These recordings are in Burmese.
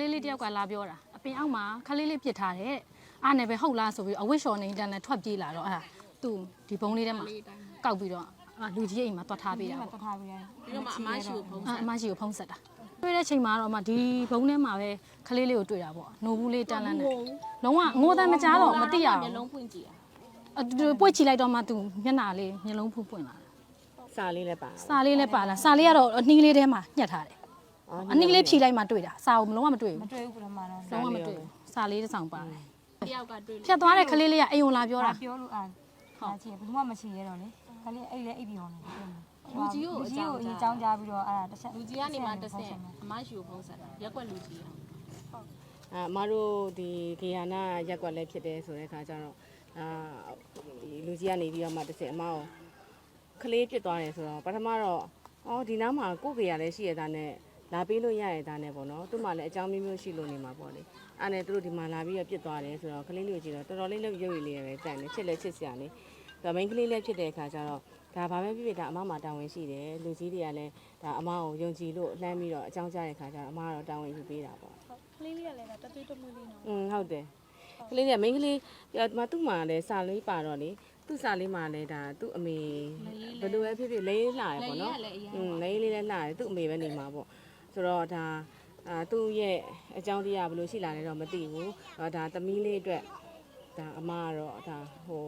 လေးလေးတယောက်ကလာပြောတာအပင်အောက်မှာခလေးလေးပြစ်ထားတယ်အားနဲ့ပဲဟုတ်လားဆိုပြီးအဝတ်လျှော်နေတန်းနဲ့ထွက်ပြေးလာတော့အဲ့ဒါသူ့ဒီဘုံလေးထဲမှာကောက်ပြီးတော့အမလူကြီးအိမ်မှာတွတ်ထားပေးတာဒီမှာပေါ့တထားပြီးတယ်ပြီးတော့မှအမရှိကိုဖုံးအအမရှိကိုဖုံးဆက်တာတွေ့တဲ့ချိန်မှာတော့အမဒီဘုံထဲမှာပဲခလေးလေးကိုတွေ့တာပေါ့နိုဘူးလေးတန်းလန်းနဲ့လုံးဝငိုတမ်းမကြားတော့မသိရအောင်မျက်လုံးဖွင့်ကြည့်อ่ะအတူပွက်ချီလိုက်တော့မှသူမျက်နှာလေးမျက်လုံးဖူးပွင့်လာတာစာလေးလည်းပါစာလေးလည်းပါလာစာလေးကတော့အနှီးလေးထဲမှာညှက်ထားတယ် အနှီးလေးဖြီလိုက်မှတွေ့တာစာကိုလုံးဝမတွေ့မဘူးတွေ့ဘူးပထမတော့လုံးဝမတွေ့ဘူးစာလေးတစ်ဆောင်ပါတယ်တယောက်ကတွေ့လို့ဖြတ်သွားတဲ့ခလေးလေးကအိမ်ုံလာပြောတာပြောလို့အာဟုတ်ချင်ဘယ်သူမှမရှိရတော့လေခလေးအဲ့လေအိပ်ပြီးအောင်လေလူကြီးကိုလူအကြီးကြောကိုင်းအရင်ကြားကြောင်းကြားပြီးတော့အဲ့ဒါတစ်ချက်လူကြီးကနေမှတစ်ဆင့်အမရှိကိုဖုံးဆက်တာရက်ွက်လူကြီးอ่ะအာအမတို့ဒီဂေဟာနာရက်ကွက်လည်းဖြစ်တယ်ဆိုတဲ့အခါကျတော့အာဒီလူကြီးကနေပြီးတော့မှတစ်စက်အမအောင်ကလေးပြစ်သွားတယ်ဆိုတော့ပထမတော့အော်ဒီနားမှာကိုယ့်ဂေဟာလည်းရှိရတာနဲ့ လာပေးလို့ရရတာနဲ့ပေါ့နော်သူ့မှာလည်းအကြောင်းမျိုးမျိုးရှိလို့နေမှာပေါ့လေအဲ့နဲ့သူတို့ဒီမှာလာပြီးတော့ပြစ်သွားတယ်ဆိုတော့ကလေးလေးကိုကြည့်တော့တော်တော်လေးရုပ်ရည်လေးပဲတန်တယ်ချစ်လည်းချစ်စရာလေးဒါမိန်းကလေးလည်းဖြစ်တဲ့အခါကျတော့ဒါဘာပဲဖြစ်ဖြစ်ဒါအမမှာတာဝန်ရှိတယ်လူကြီးတွေကလည်းဒါအမကိုယုံကြည်လို့လှမ်းပြီးတော့အကြောင်းကြားတဲ့အခါကျတော့အမကတော့တာဝန်ယူပေးတာပေါ့ ကလေးလေးကလည်းတသွေးတမွေးလေးနော် อืมဟုတ်တယ်ကလေးကမိန်းကလေးဒီမှာသူ့မှာလည်းစာလေးပါတော့လေသူ့စာလေးမှာလည်းဒါသူ့အမေဘယ်လိုပဲဖြစ်ဖြစ်လေးလှရပေါ့နော် လည်းအရင် อืมလေးလေးလည်းလှတယ်သူ့အမေပဲနေမှာပေါ့ ဆိုတော့ဒါအာသူ့ရဲ့အကြောင်းတရားဘယ်လိုရှိလာလဲတော့မသိဘူးဟောဒါသမီးလေးအတွက်ဒါအမကတော့ဒါဟို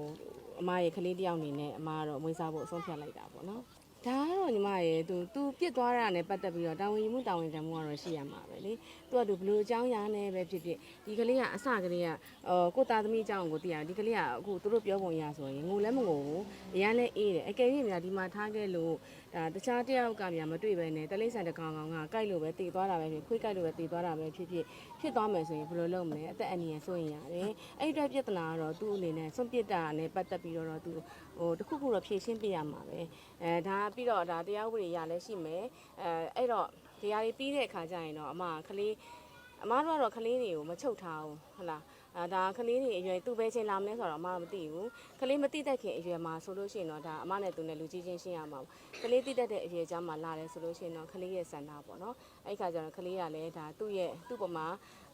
အမရဲ့ကလေးတစ်ယောက်အနေနဲ့အမကတော့မွေးစားဖို့အဆုံးဖြတ်လိုက်တာပေါ့နော် ဒါကတော့ညီမရဲ့သူသူပြစ်သွားတာနဲ့ပတ်သက်ပြီးတော့တာဝန်ယူမှုတာဝန်ခံမှုကတော့ရှိရမှာပဲလေသူကသူဘယ်လိုအကြောင်းအရာနဲ့ပဲဖြစ်ဖြစ်ဒီကလေးကအစကလေးကအော်ကိုသားသမီးအကြောင်းကိုသိရတယ်ဒီကလေးကအခုသူတို့ပြောပုံရဆိုရင်ငိုလည်းမငိုဘူးအရန်လည်းအေးတယ်အကယ်၍များဒီမှာထားခဲ့လို့ဒါတခြားတယောက်ကများမတွေ့ပဲနဲ့တလိမ့်ဆန်တကောင်ကောင်ကကြိုက်လို့ပဲတည်သွားတာပဲဖြစ်ခွေးကြိုက်လို့ပဲတည်သွားတာပဲဖြစ်ဖြစ်ဖြစ်သွားမယ်ဆိုရင်ဘယ်လိုလုပ်မလဲအသက်အန္တရာယ်ဆိုရင်ရတယ်အဲ့ဒီအတွက်ပြဿနာကတော့သူ့အနေနဲ့စွန့်ပစ်တာနဲ့ပတ်သက်ပြီးတော့သူ ဟိုတခုခုတော့ဖြေရှင်းပြရမှာပဲအဲဒါပြီးတော့ဒါတရားဥပဒေရလည်းရှိမယ်အဲအဲ့တော့တရားတွေပြီးတဲ့အခါကျရင်တော့အမကလေးအမတို့ကတော့ကလေးတွေကိုမချုပ်ထားဘူးဟုတ်လား အဲဒါကလေးတွေအရွယ်သူပဲချင်းလာမလဲဆိုတော့အမမသိဘူးကလေးမသိတတ်ခင်အရွယ်မှာဆိုလို့ရှိရင်တော့ဒါအမနဲ့သူနဲ့လူကြီးချင်းရှင်းရမှာပေါ့ကလေးသိတတ်တဲ့အရွယ်ကြားမှာလာတယ်ဆိုလို့ရှိရင်တော့ကလေးရဲ့စန္ဒပေါ့နော်အဲ့ခါကျတော့ကလေးကလည်းဒါသူ့ရဲ့သူ့ပမာ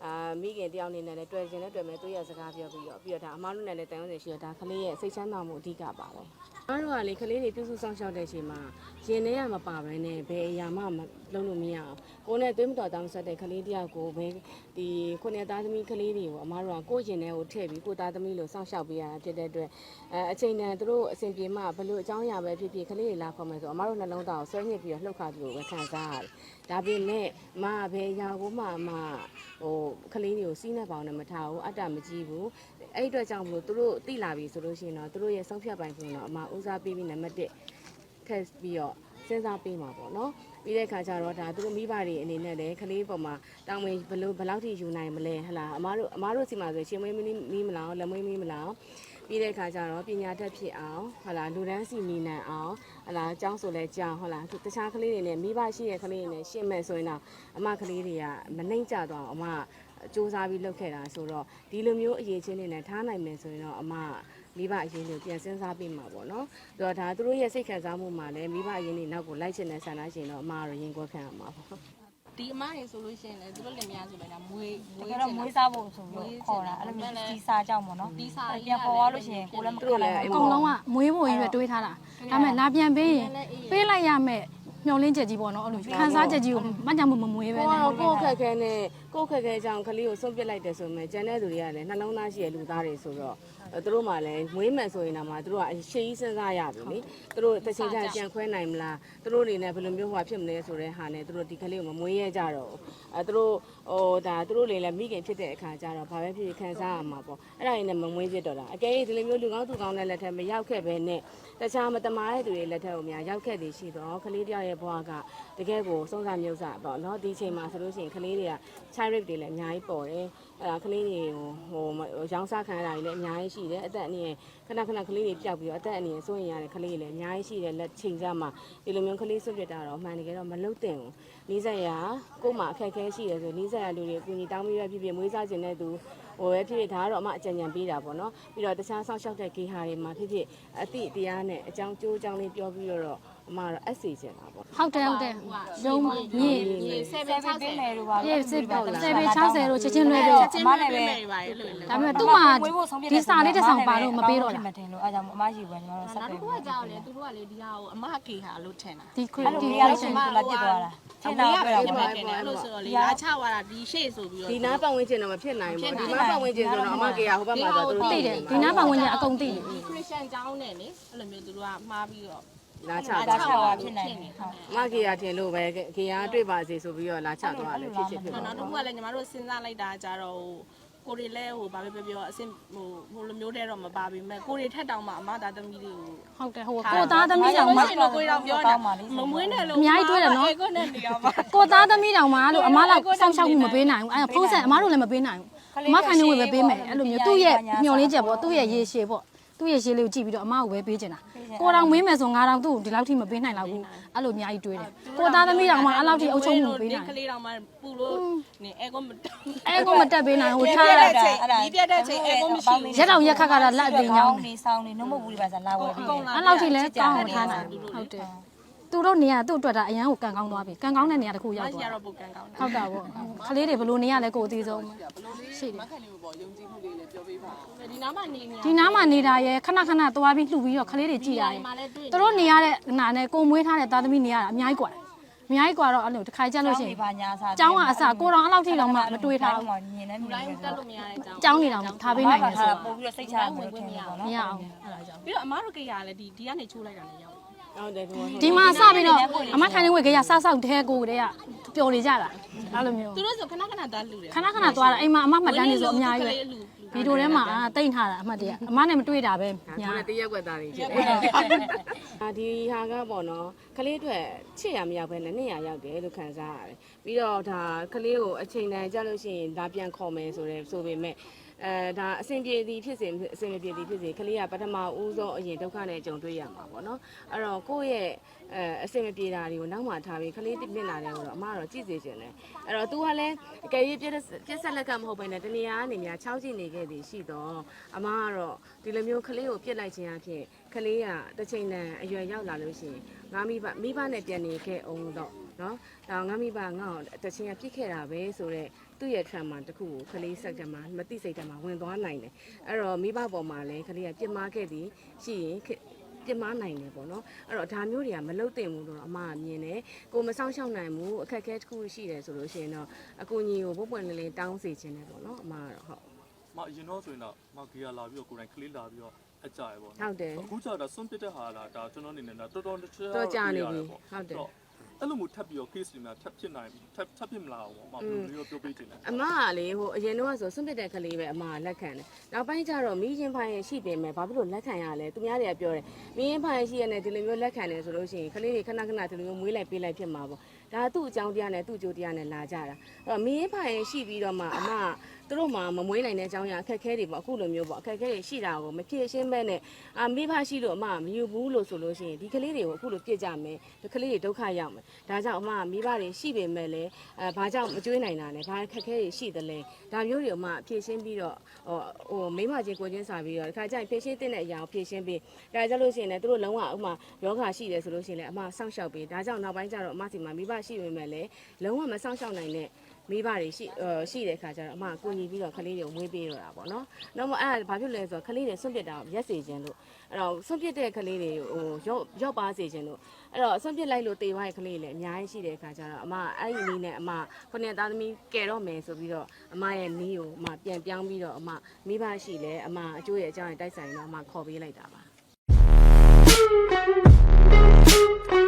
အာမိခင်တယောက်အနေနဲ့လည်းတွေ့ခြင်းနဲ့တွေ့မယ်သူ့ရဲ့စကားပြောပြီးတော့ပြီးတော့ဒါအမတို့နဲ့လည်းတန်ရုံးနေရှိတော့ဒါကလေးရဲ့စိတ်ချမ်းသာမှုအဓိကပါပဲအားတော့ကလေကလေးတွေပြုစုဆောင်ရှောက်တဲ့အချိန်မှာရင်ထဲကမပါဘဲနဲ့ဘယ်အရာမှမလုံးလို့မရအောင်ကိုယ်နဲ့သွေးမတော်တောင်းဆက်တဲ့ကလေးတယောက်ကိုပဲဒီခုနှစ်သားသမီးကလေးတွေကိုအမတို့ကကိုယ့်ရင်ထဲကိုထည့်ပြီးကိုယ့်သားသမီးလို့စောင့်ရှောက်ပေးရတာဖြစ်တဲ့အတွက်အဲအချိန်တန်သူတို့အစဉ်ပြေမှဘလို့အကြောင်းအရာပဲဖြစ်ဖြစ်ကလေးတွေလာခေါ်မယ်ဆိုအမတို့နှလုံးသားကိုဆွဲညစ်ပြီးတော့လှုပ်ခါပြီးတော့ပဲခံစားရတယ်ဒါပေမဲ့မဘယ်အရာကိုမှအမဟိုကလေးတွေကိုစီးနေပေါင်းနဲ့မထားဘူးအတ္တမကြီးဘူးအဲ့ဒီအတွက်ကြောင့်မလို့သူတို့တိလာပြီဆိုလို့ရှိရင်တော့သူတို့ရဲ့ဆုံးဖြတ်ပိုင်ခွင့်တော့အမဦးစားပေးပြီးနံပါတ်1ထက်ပြီးတော့ စဉ်းစားပေးမှာပေါ့နော်ပြီးတဲ့အခါကျတော့ဒါသူတို့မိဘတွေအနေနဲ့လည်းကလေးပေါ်မှာတောင်းဝင်ဘလို့ဘယ်လောက်ထိယူနိုင်မလဲဟလာအမတို့အမတို့စီမှာဆိုရှင်မွေးမီးမီးမလောင်လက်မွေးမီးမလောင်ပြီးတဲ့အခါကျတော့ပညာတတ်ဖြစ်အောင်ဟလာလူတန်းစီမီနန်အောင်ဟလာအကြောင်းဆိုလဲကြောင်းဟလာတခြားကလေးတွေနဲ့မိဘရှိတဲ့ကလေးတွေနဲ့ရှင်းမဲ့ဆိုရင်တော့အမကလေးတွေကမနှိမ့်ကြတော့အမစူးစမ်းပြီးလုပ်ခဲ့တာဆိုတော့ဒီလိုမျိုးအရေးချင်းတွေနဲ့ထားနိုင်မယ်ဆိုရင်တော့အမ မိဘအရင်ကိုပြန်စဉ်းစားပြီးမှာပေါ့နော်။ဆိုတော့ဒါသူတို့ရဲ့စိတ်ခံစားမှုမှာလည်းမိဘအရင်တွေနောက်ကိုလိုက်ချင်တဲ့ဆန္ဒရှင်တော့အမကတော့ရင်ကွက်ခံရမှာပေါ့။ဒီအမရေဆိုလို့ရှိရင်လည်းသူတို့လင်မယားဆိုလည်းဒါမွေးမွေးတကယ်တော့မွေးစားဖို့ဆိုပြီးခေါ်တာအဲ့လိုမျိုးဒီစာကြောင့်ပေါ့နော်ဒီစာပြန်ပေါ်သွားလို့ရှိရင်ကိုလည်းမခံနိုင်အဘူးကုန်လုံးကမွေးဖို့ကြီးပဲတွေးထားတာဒါပေမဲ့လာပြန်ပေးရင်ပေးလိုက်ရမယ်မျောလင်းချက်ကြီးပေါ့နော်အဲ့လိုခန်းစားချက်ကြီးကိုမကြမှုမမွေးပဲကိုနဲ့ကတော့ကိုယ့်ခက်ခဲနဲ့ကိုယ့်ခက်ခဲကြောင့်ကလေးကိုဆုံးပစ်လိုက်တယ်ဆိုမှကျန်တဲ့သူတွေကလည်းနှလုံးသားရှိတဲ့လူသားတွေဆိုတော့အဲသူတို့မှလည်းမွေးမယ်ဆိုရင်တော့မှသူတို့ကအရှိကြီးစဉ်းစားရပြီလေသူတို့တစ်ချိန်ကျရင်ပြန်ခွဲနိုင်မလားသူတို့အနေနဲ့ဘယ်လိုမျိုးဟွာဖြစ်မလဲဆိုတဲ့ဟာနဲ့သူတို့ဒီကလေးကိုမမွေးရကြတော့ဘူးအဲသူတို့ဟိုဒါသူတို့လည်းမိခင်ဖြစ်တဲ့အခါကျတော့ဘာပဲဖြစ်ဖြစ်ခံစားရမှာပေါ့အဲ့ဒါရင်းနဲ့မမွေးဖြစ်တော့တာအကယ်၍ဒီလိုမျိုးလူကောင်းသူကောင်းတဲ့လက်ထက်မရောက်ခဲ့ပဲနဲ့တခြားမတမားတဲ့သူတွေလက်ထက်ကိုများရောက်ခဲ့သည်ရှိတော့ကလေးတယောက်ရဲ့ဘဝကတကယ်ကိုစုံစမ်းမြုပ်စားပေါ့နော်ဒီချိန်မှာဆိုလို့ရှိရင်ကလေးတွေက child rape တွေလည်းအများကြီးပေါ်တယ်အဲ့ဒါကလေးတွေကိုဟိုရောင်းစားခံရတာတွေလည်းအများကြီးရှိတယ်အသက်အနည်းခဏခဏကလေးတွေပျောက်ပြီးတော့အသက်အနည်းစိုးရင်ရတဲ့ကလေးတွေလည်းအများကြီးရှိတယ်လက်ချိန်ကြမှာဒီလိုမျိုးကလေးဆွတ်ပြတာတော့အမှန်တကယ်တော့မလုပ်သင့်ဘူးနီးစက်ရကို့မှာအခက်အခဲရှိတယ်ဆိုနီးစက်ရလူတွေအကူအညီတောင်းပြီးရဖြစ်ဖြစ်မွေးစားခြင်းတဲ့သူဟိုပဲဖြစ်ဖြစ်ဒါကတော့အမအကြံဉာဏ်ပေးတာပေါ့နော်ပြီးတော့တခြားဆောက်ရှောက်တဲ့ဂေဟာတွေမှာဖြစ်ဖြစ်အတိတရားနဲ့အကြောင်းကျိုးအကြောင်းလေးပြောပြီးတော့ဟ အမကတော့အက်စီကျင်တာပေါ့ဟုတ်တယ်ဟုတ်တယ်ရုံးညင်ရေဆယ်ဆပဲယ်60ပေးမယ်လို့ပါပြည့်စစ်ပေါ့စေပေ60တို့ချက်ချင်းလွှဲတော့ချင်းနဲ့ပဲပါလေလို့ဒါပေမဲ့သူ့မှာဒီစာလေးတစ်ဆောင်ပါလို့မပေးတော့ဖြလားစ်မတင်လို့အဲကြောင့်အမရှိဘူးညီမတို့ဆက်နောက်ပေးတစ်ခုကကြောက်လေသူတို့ကလေဒီဟာကိုအမကေဟာလို့ထင်တာဒီအဲ့လိုဒီနေရာလို့ရှင်သူလာပြစ်သွားတာထင်တာပြောတာဖြစ်ပေါ့မဲ့တင်တယ်အဲ့လိုဆိုတော့လေလာချသွားတာဒီရှေ့ဆိုပြီးတော့ဒီနားပတ်ဝန်းကျင်တော့မဖြစ်နိုင်ဘူးဒီနားပတ်ဝန်းကျင်ဆိုတော့အမကေရဟိုဘက်မှာဆိုတော့သူသိသိတတယ်ယ်ဒီနားပတ်ဝန်းကျင်အကုန်သိတယ်ဒီခရစ်ယာန်ကျောင်းနဲ့လေအဲ့လိုမျိုးသူတို့ကမှားပြီးတော့ လာချဒါသွားချတာဖြစ်နိုင်တယ်ဟုတ်အမကေရထင်လို့ပဲကေရတွေ့ပါစေဆိုပြီးတော့လာချသွားတယ်ဖြစ်ဖြစ်ဖြစ်နောက်ပါနောက်တစ်ခုကလည်းညီမတို့စဉ်းစားလိုက်တာကြတော့ကိုရီလဲဟိုဘာပဲပြောပြောအဆင်ဟိုဟိုလိုမျိုးတဲ့တော့မပါပြီမဲ့ကိုရီထက်တောင်မှအမသားသမီးတွေကိုဟုတ်တယ်ဟိုကိုသားသမီးတောင်မှရှင်တို့ကိုရီတောင်ပြောတာမမွေးနဲ့လို့ကိုနဲ့နေအောင်ပါကိုသားသမီးတောင်မှလို့အမားလောက်စောင့်ရှောက်မှုမပေးနိုင်ဘူးအဲဖုန်းဆက်အမားတို့လည်းမပေးနိုင်ဘူးအမခိုင်နေဝင်ပဲပေးမယ်အဲ့လိုမျိုးသူ့ရဲ့မျောလင်းချက်ပေါ့သူ့ရဲ့ရေရှည်ပေါ့ သူ့ရဲ့ရှည်လေးကိုကြည့်ပြီးတော့အမကိုပဲပေးချင်တာကိုတောင်မင်းမယ်ဆို9000သူ့ဒီလောက်ထိမပေးနိုင်တော့ဘူးအဲ့လိုအများကြီးတွေးတယ်ကိုသားသမီးတောင်မှအဲ့လောက်ထိအုပ်ချုပ်မှုမပေးနိုင်ကလေးတောင်မှပူလို့နေအဲကောမအဲ့ကိုမတက်ပေးနိုင်ဟိုထားပြရတဲ့ချိန်ဒီပြတဲ့ချိန်အဲကောမရှိဘူးရက်တောင်ရက်ခက်ခါတာလက်အသိညောင်းနေဆောင်နေနှုတ်မဘူးဒီပါစားလာဝယ်ပြီးအဲ့လောက်ထိလည်းကောင်းအောင်ထားနိုင်ဟုတ်တယ် သူတို့နေရသူ့အတွက်ဒါအရန်ကိုကန်ကောင်းသွားပြီကန်ကောင်းတဲ့နေရာတစ်ခုရောက် မရှိ သွား တော့ပုတ်ကန်ကောင်း ဟုတ်တာပေါ့ခလေးတွေဘလို့နေရလဲကိုအသေးဆုံးရှိတယ် ဒီနားမှာနေနေ ဒီနားမှာနေတာရယ်ခဏခဏသွားပြီးလှူပြီးတော့ခလေးတွေကြည်ရတယ် မှာလည်းတွေ့ သူတို့နေရတဲ့နာနဲ့ကိုမွေးထားတဲ့သားသမီးနေရတာအများကြီးกว่าအများကြီးกว่าတော့အဲ့လိုတစ်ခါကြလို့ရှိရင် ပါညာစား ကျောင်းကအစကိုတော်အဲ့လောက်ထိတော့မှမတွေးထားဘူး မြင်နေမြင် တိုင်း နေ တက်လို့မရတဲ့အကြောင်း ကျောင်းနေတော့ထားပေးနိုင်တယ်ဆို တာ တော့ ပို့ပြီးတော့စိတ်ချရတယ်လို့ထင်တယ်ပေါ့ မ နော် ရအောင်အဲ့ဒါကြောင့် ပြီးတော့အမားတို့ကြရလဲဒီဒီကနေချိုးလိုက်တာလည်းရောက် ဟုတ်တယ်ဒီမှာဒီမှာစပြီးတော့အမခိုင်နေဝေကရဆဆောက်တဲကိုတည်းကပျော်နေကြတာအဲ့လိုမျိုးသူတို့ဆိုခဏခဏသွားလူတယ်ခဏခဏသွားတာအိမ်မှာအမမှတ်တမ်းနေဆိုအများကြီးပဲဗီဒီယိုထဲမှာတိတ်ထားတာအမှတ်တရအမနဲ့မတွေ့တာပဲဒါညာကတရက်ွက်သားတွေဖြစ်တယ်။အာဒီဟာကပေါ့နော်ကလေးအတွက်ချစ်ရမရောက်ပဲနဲ့200ရောက်တယ်လို့ခံစားရတယ်။ပြီးတော့ဒါကလေးကိုအချိန်တန်ကြလို့ရှိရင်ဒါပြန်ခေါ်မယ်ဆိုတဲ့ဆိုပေမဲ့ အဲဒါအဆင်ပြေသည်ဖြစ်စေအဆင်မပြေသည်ဖြစ်စေကလေးကပထမဦးဆုံးအရင်ဒုက္ခနဲ့ကြုံတွေ့ရမှာပေါ့နော်။အဲ့တော့ကိုယ့်ရဲ့အဲအဆင်မပြေတာတွေကိုနောက်မှထားပြီးကလေးတစ်နှစ်လာတယ်တော့အမကတော့ကြည့်စေချင်တယ်။အဲ့တော့ तू ကလည်းအကယ်၍ပြက်ပြက်ဆက်လက်ကမဟုတ်ဘဲနဲ့တနေရာကနေများ6ကြည့်နေခဲ့သည်ရှိတော့အမကတော့ဒီလိုမျိုးကလေးကိုပြစ်လိုက်ခြင်းအဖြစ်ကလေးကတစ်ချိန်တန်အရွယ်ရောက်လာလို့ရှိရင်ငါမိဘမိဘနဲ့ပြန်နေခဲ့အောင်တော့ နော်ဒါငါမိဘငါ့ကိုတစ်ချိန်ကပြစ်ခဲ့တာပဲဆိုတော့သူ့ရဲ့ trauma တစ်ခုကိုကလေးစက်ကမှာမသိစိတ်တမှာဝင်သွားနိုင်တယ်အဲ့တော့မိဘပေါ်မှာလည်းကလေးကပြစ်မှားခဲ့သည်ရှိရင်ပြစ်မှားနိုင်တယ်ပေါ့နော်အဲ့တော့ဒါမျိုးတွေကမလုတ်တင်ဘူးတော့အမကမြင်တယ်ကိုမဆောင်ရှောက်နိုင်ဘူးအခက်အခဲတစ်ခုရှိတယ်ဆိုလို့ရှိရင်တော့အကူကြီးကိုပုတ်ပွင့်လေးလေးတောင်းစေခြင်းတယ်ပေါ့နော်အမကတော့ဟုတ်မအရင်တော့ဆိုရင်တော့မဂီယာလာပြီးတော့ကိုယ်တိုင်ကလေးလာပြီးတော့အကြရပေါ့ဟုတ်တယ်အခုကျတော့ဆွန့်ပစ်တဲ့ဟာလားဒါကျွန်တော်အနေနဲ့တော့တော်တော်တချာတော့ကြာနေပြီဟုတ်တယ် အဲ့လိုမျိုးထပ်ပြီးတော့ case တွေများထပ်ဖြစ်နိုင်ထပ်ထပ်ဖြစ်မလားပေါ့မဘယ်လိုမျိုးပြောပေးချင်လဲအမကလေဟိုအရင်တော့ဆိုစွန့်ပစ်တဲ့ကလေးပဲအမကလက်ခံတယ်။နောက်ပိုင်းကျတော့မိရင်ဖိုင်ရှိပေမဲ့ဘာဖြစ်လို့လက်ခံရလဲ။သူများတွေကပြောတယ်မိရင်ဖိုင်ရှိရတဲ့ဒီလိုမျိုးလက်ခံတယ်ဆိုလို့ရှိရင်ကလေးတွေခဏခဏဒီလိုမျိုးမွေးလိုက်ပေးလိုက်ဖြစ်မှာပေါ့။ဒါသူ့အကြောင်းတရားနဲ့သူ့အကျိုးတရားနဲ့လာကြတာ။အဲ့တော့မိရင်ဖိုင်ရှိပြီးတော့မှအမက သူတို့မှမမွေးနိုင်တဲ့အကြောင်းအရာအခက်အခဲတွေပေါ့အခုလိုမျိုးပေါ့အခက်အခဲတွေရှိတာကိုမဖြေရှင်းမဲ့နဲ့အာမိဘရှိလို့အမကမယူဘူးလို့ဆိုလို့ရှိရင်ဒီကလေးတွေကိုအခုလိုပြစ်ကြမယ်ဒီကလေးတွေဒုက္ခရောက်မယ်ဒါကြောင့်အမကမိဘတွေရှိပေမဲ့လည်းအဲဘာကြောင့်မကြွေးနိုင်တာလဲဘာအခက်အခဲတွေရှိသလဲဒါမျိုးတွေအမဖြေရှင်းပြီးတော့ဟိုဟိုမိမချင်းကိုချင်းစာပြီးတော့ဒီခါကျရင်ဖြေရှင်းတဲ့အရာကိုဖြေရှင်းပြီးဒါကြလို့ရှိရင်လည်းသူတို့လုံးဝဥမာယောဂရှိတယ်ဆိုလို့ရှိရင်လည်းအမစောင့်ရှောက်ပြီးဒါကြောင့်နောက်ပိုင်းကျတော့အမစီမှာမိဘရှိပေမဲ့လည်းလုံးဝမစောင့်ရှောက်နိုင်တဲ့ မိဘတွေရှိရှိတဲ့ခါကျတော့အမကကူညီပြီးတော့ကလေးတွေကိုမွေးပေးတော့တာပေါ့နော်။နောက်မှအဲ့ဒါဘာဖြစ်လဲဆိုတော့ကလေးတွေဆွန့်ပစ်တာရက်စေခြင်းလို့အဲ့တော့ဆွန့်ပစ်တဲ့ကလေးတွေဟိုရော့ရော့ပါစေခြင်းလို့အဲ့တော့ဆွန့်ပစ်လိုက်လို့တေသွားတဲ့ကလေးတွေလည်းအများကြီးရှိတဲ့ခါကျတော့အမအဲ့ဒီနည်းနဲ့အမခုနှစ်သားသမီးကယ်တော့မယ်ဆိုပြီးတော့အမရဲ့နည်းကိုအမပြန်ပြောင်းပြီးတော့အမမိဘရှိလဲအမအကျိုးရဲ့အကြောင်းတိုက်ဆိုင်တော့အမခေါ်ပေးလိုက်တာပါ။